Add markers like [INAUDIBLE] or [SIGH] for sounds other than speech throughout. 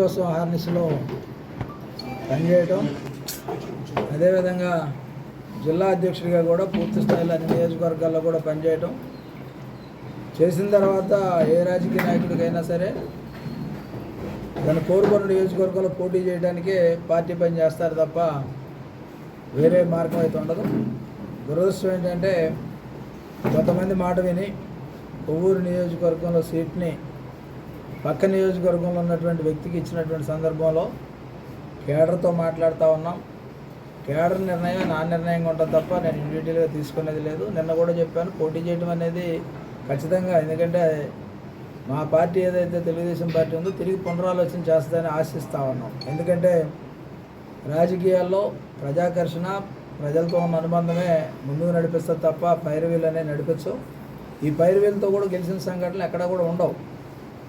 కోసం హార్నిస్లో పనిచేయటం. అదేవిధంగా జిల్లా అధ్యక్షుడిగా కూడా పూర్తి స్థాయిలో అన్ని నియోజకవర్గాల్లో కూడా పనిచేయటం. చేసిన తర్వాత ఏ రాజకీయ నాయకుడికైనా సరే తను కోరుకున్న నియోజకవర్గంలో పోటీ చేయడానికే పార్టీ పని చేస్తారు తప్ప వేరే మార్గం అయితే ఉండదు. దురదృష్టం ఏంటంటే కొంతమంది మాట విని కొవ్వూరు నియోజకవర్గంలో సీట్ని పక్క నియోజకవర్గంలో ఉన్నటువంటి వ్యక్తికి ఇచ్చినటువంటి సందర్భంలో కేడర్తో మాట్లాడుతూ ఉన్నాం. కేడర్ నిర్ణయం నా నిర్ణయంగా ఉంటుంది తప్ప నేను ఇండివిజువల్గా తీసుకునేది లేదు. నిన్న కూడా చెప్పాను పోటీ చేయడం అనేది ఖచ్చితంగా ఎందుకంటే మా పార్టీ ఏదైతే తెలుగుదేశం పార్టీ ఉందో తిరిగి పునరాలోచన చేస్తుందని ఆశిస్తూ ఉన్నాం. ఎందుకంటే రాజకీయాల్లో ప్రజాకర్షణ ప్రజలతో ఉన్న అనుబంధమే ముందుకు నడిపిస్తుంది తప్ప పైరవీలు అనేది నడిపించవు ఈ పైరవీలతో కూడా గెలిచిన సంఘటనలు ఎక్కడా కూడా ఉండవు.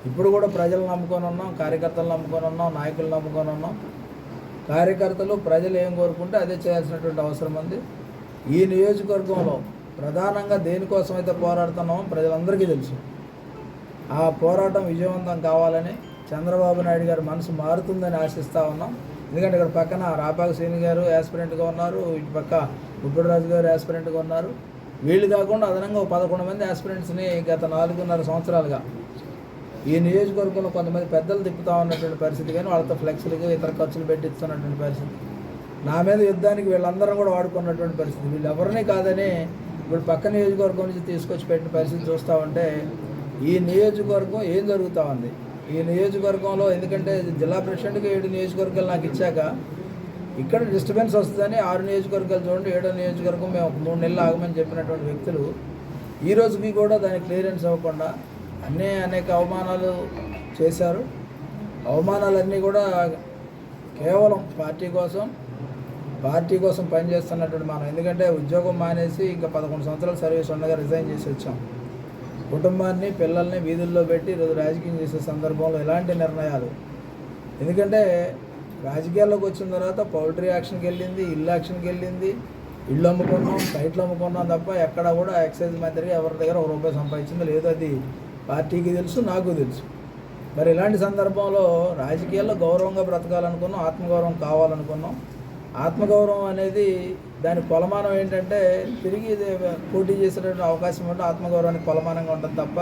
ఇప్పుడు కూడా ప్రజలు నమ్ముకొని ఉన్నాం కార్యకర్తలు నమ్ముకొని ఉన్నాం నాయకులు నమ్ముకొని ఉన్నాం. కార్యకర్తలు ప్రజలు ఏం కోరుకుంటే అదే చేయాల్సినటువంటి అవసరం ఉంది. ఈ నియోజకవర్గంలో ప్రధానంగా దేనికోసం అయితే పోరాడుతున్నామో ప్రజలందరికీ తెలుసు. ఆ పోరాటం విజయవంతం కావాలని చంద్రబాబు నాయుడు గారి మనసు మారుతుందని ఆశిస్తూ ఉన్నాం. ఎందుకంటే ఇక్కడ పక్కన రాపాక శ్రీని గారు యాస్పిరెంట్గా ఉన్నారు ఇటు పక్క రాజు గారు యాస్పిరెంట్గా ఉన్నారు. వీళ్ళు కాకుండా అదనంగా పదకొండు మంది యాస్పిరెంట్స్ని గత నాలుగున్నర సంవత్సరాలుగా ఈ నియోజకవర్గంలో కొంతమంది పెద్దలు తిప్పుతా ఉన్నటువంటి పరిస్థితి కానీ వాళ్ళతో ఫ్లెక్స్లుగా ఇతర ఖర్చులు పెట్టిస్తున్నటువంటి పరిస్థితి. నా మీద యుద్ధానికి వీళ్ళందరం కూడా వాడుకున్నటువంటి పరిస్థితి. వీళ్ళు ఎవరిని కాదని ఇప్పుడు పక్క నియోజకవర్గం నుంచి తీసుకొచ్చి పెట్టిన పరిస్థితి చూస్తూ ఉంటే ఈ నియోజకవర్గం ఏం జరుగుతూ ఉంది? ఈ నియోజకవర్గంలో ఎందుకంటే జిల్లా ప్రెసిడెంట్కి ఏడు నియోజకవర్గాలు నాకు ఇచ్చాక ఇక్కడ డిస్టర్బెన్స్ వస్తుందని ఆరు నియోజకవర్గాలు చూడండి ఏడో నియోజకవర్గం మేము ఒక మూడు నెలలు ఆగమని చెప్పినటువంటి వ్యక్తులు ఈ రోజుకి కూడా దానికి క్లియరెన్స్ అవ్వకుండా అన్నీ అనేక అవమానాలు చేశారు. అవమానాలన్నీ కూడా కేవలం పార్టీ కోసం పార్టీ కోసం పనిచేస్తున్నటువంటి మనం ఎందుకంటే ఉద్యోగం మానేసి ఇంకా పదకొండు సంవత్సరాలు సర్వీస్ ఉండగా రిజైన్ చేసి వచ్చాం. కుటుంబాన్ని పిల్లల్ని వీధుల్లో పెట్టి ఈరోజు రాజకీయం చేసే సందర్భంలో ఎలాంటి నిర్ణయాలు? ఎందుకంటే రాజకీయాల్లోకి వచ్చిన తర్వాత పౌల్ట్రీ యాక్షన్కి వెళ్ళింది ఇల్లు యాక్షన్కి వెళ్ళింది ఇల్లు అమ్ముకున్నాం సైట్లు అమ్ముకున్నాం తప్ప ఎక్కడ కూడా ఎక్సైజ్ మంత్రి ఎవరి దగ్గర ఒక రూపాయి సంపాదించింది లేదు అది పార్టీకి తెలుసు నాకు తెలుసు. మరి ఇలాంటి సందర్భంలో రాజకీయాల్లో గౌరవంగా బ్రతకాలనుకున్నాం ఆత్మగౌరవం కావాలనుకున్నాం. ఆత్మగౌరవం అనేది దాని కొలమానం ఏంటంటే తిరిగి పోటీ చేసేటువంటి అవకాశం ఉంటే ఆత్మగౌరవానికి కొలమానంగా ఉంటుంది తప్ప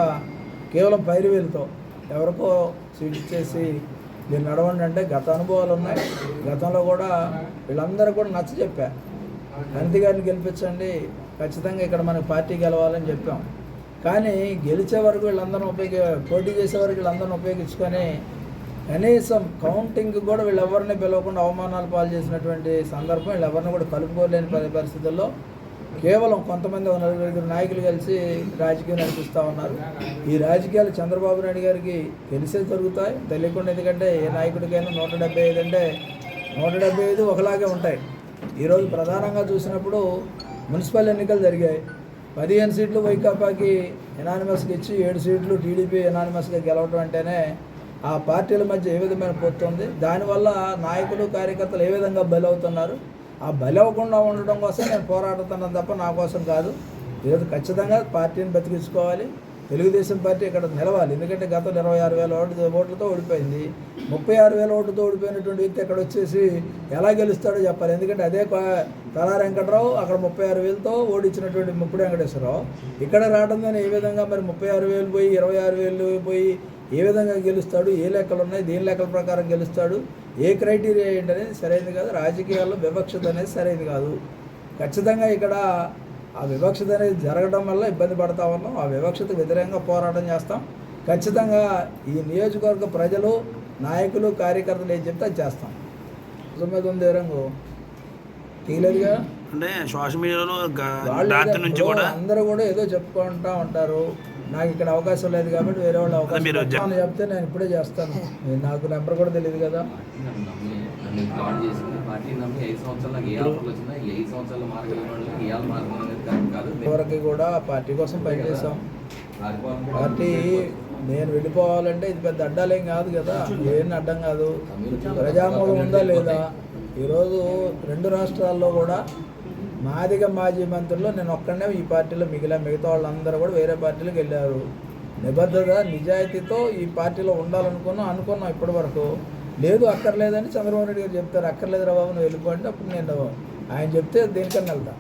కేవలం పైరువేలుతో ఎవరికో సీట్ ఇచ్చేసి మీరు నడవండి అంటే గత అనుభవాలు ఉన్నాయి. గతంలో కూడా వీళ్ళందరూ కూడా నచ్చ చెప్పా. అనంతి గారిని గెలిపించండి. ఖచ్చితంగా ఇక్కడ మనకి పార్టీ గెలవాలని చెప్పాం. కానీ గెలిచే వరకు వీళ్ళందరూ ఉపయోగ పోటీ చేసే వరకు వీళ్ళందరిని ఉపయోగించుకొని కనీసం కౌంటింగ్ కూడా వీళ్ళు ఎవరిని పిలవకుండా అవమానాలు పాలు చేసినటువంటి సందర్భం వీళ్ళు ఎవరిని కూడా కలుపుకోలేని పరిస్థితుల్లో కేవలం కొంతమంది నలుగురు నాయకులు కలిసి రాజకీయం నడిపిస్తూ ఉన్నారు. ఈ రాజకీయాలు చంద్రబాబు నాయుడు గారికి తెలిసే జరుగుతాయి. తెలియకుండా ఎందుకంటే ఏ నాయకుడికైనా నూట డెబ్బై ఐదు అంటే నూట డెబ్బై ఐదు ఒకలాగే ఉంటాయి. ఈరోజు ప్రధానంగా చూసినప్పుడు మున్సిపల్ ఎన్నికలు జరిగాయి. పదిహేను సీట్లు వైకాపాకి ఎనానిమస్కి ఇచ్చి ఏడు సీట్లు టీడీపీ ఎనానిమస్గా గెలవడం అంటేనే ఆ పార్టీల మధ్య ఏ విధమైన పొత్తుంది దానివల్ల నాయకులు కార్యకర్తలు ఏ విధంగా బలవుతున్నారు? ఆ బలి అవ్వకుండా ఉండడం కోసం నేను పోరాడుతున్నాను తప్ప నా కోసం కాదు. ఈరోజు ఖచ్చితంగా పార్టీని బతికించుకోవాలి. తెలుగుదేశం పార్టీ ఇక్కడ నిలవాలి. ఎందుకంటే గతంలో ఇరవై ఆరు వేల ఓట్లు ఓట్లతో ఓడిపోయింది. ముప్పై ఆరు వేల ఓట్లతో ఓడిపోయినటువంటి వ్యక్తి ఇక్కడ వచ్చేసి ఎలా గెలుస్తాడో చెప్పాలి. ఎందుకంటే అదే తలా వెంకటరావు అక్కడ ముప్పై ఆరు వేలతో ఓడించినటువంటి ముప్పుడు వెంకటేశ్వరరావు. ఇక్కడ రావడం ద్వారా ఏ విధంగా మరి ముప్పై ఆరు వేలు పోయి ఇరవై ఆరు వేలు పోయి ఏ విధంగా గెలుస్తాడు? ఏ లెక్కలు ఉన్నాయి? దేని లెక్కల ప్రకారం గెలుస్తాడు? ఏ క్రైటీరియా ఏంటనేది సరైనది కాదు. రాజకీయాల్లో వివక్షత అనేది సరైనది కాదు. ఖచ్చితంగా ఇక్కడ ఆ వివక్షత అనేది జరగడం వల్ల ఇబ్బంది పడతా ఉన్నాం. ఆ వివక్షతకు వ్యతిరేకంగా పోరాటం చేస్తాం. ఖచ్చితంగా ఈ నియోజకవర్గ ప్రజలు నాయకులు కార్యకర్తలు ఏం చెప్తే అది చేస్తాం. తొమ్మిది ఉంది రంగు? అంటే సోషల్ మీడియాలో నుంచి కూడా అందరూ కూడా ఏదో చెప్పుకుంటా ఉంటారు. నాకు ఇక్కడ అవకాశం లేదు కాబట్టి వేరే వాళ్ళు అవకాశం చెప్తే నేను ఇప్పుడే చేస్తాను. నేను- [LAUGHS] నాకు నెంబర్ కూడా తెలియదు కదా. ఎవరికి కూడా పార్టీ కోసం పనిచేసాం పార్టీ పార్టీ నేను వెళ్ళిపోవాలంటే ఇది పెద్ద అడ్డాలేం కాదు కదా. ఏం అడ్డం కాదు. ప్రజామూలం ఉందా లేదా? ఈరోజు రెండు రాష్ట్రాల్లో కూడా మాదిగ మాజీ మంత్రులు నేను ఒక్కడనే ఈ పార్టీలో మిగిలిన మిగతా వాళ్ళందరూ కూడా వేరే పార్టీలకు వెళ్ళారు. నిబద్ధత నిజాయితీతో ఈ పార్టీలో ఉండాలనుకున్నాం అనుకున్నాం ఇప్పటి వరకు. లేదు అక్కర్లేదని చంద్రబాబు నాయుడు గారు చెప్తారు అక్కర్లేదురా బాబు నువ్వు వెళ్ళిపోండి అప్పుడు నేను ఆయన చెప్తే దేనికన్నా వెళ్తాను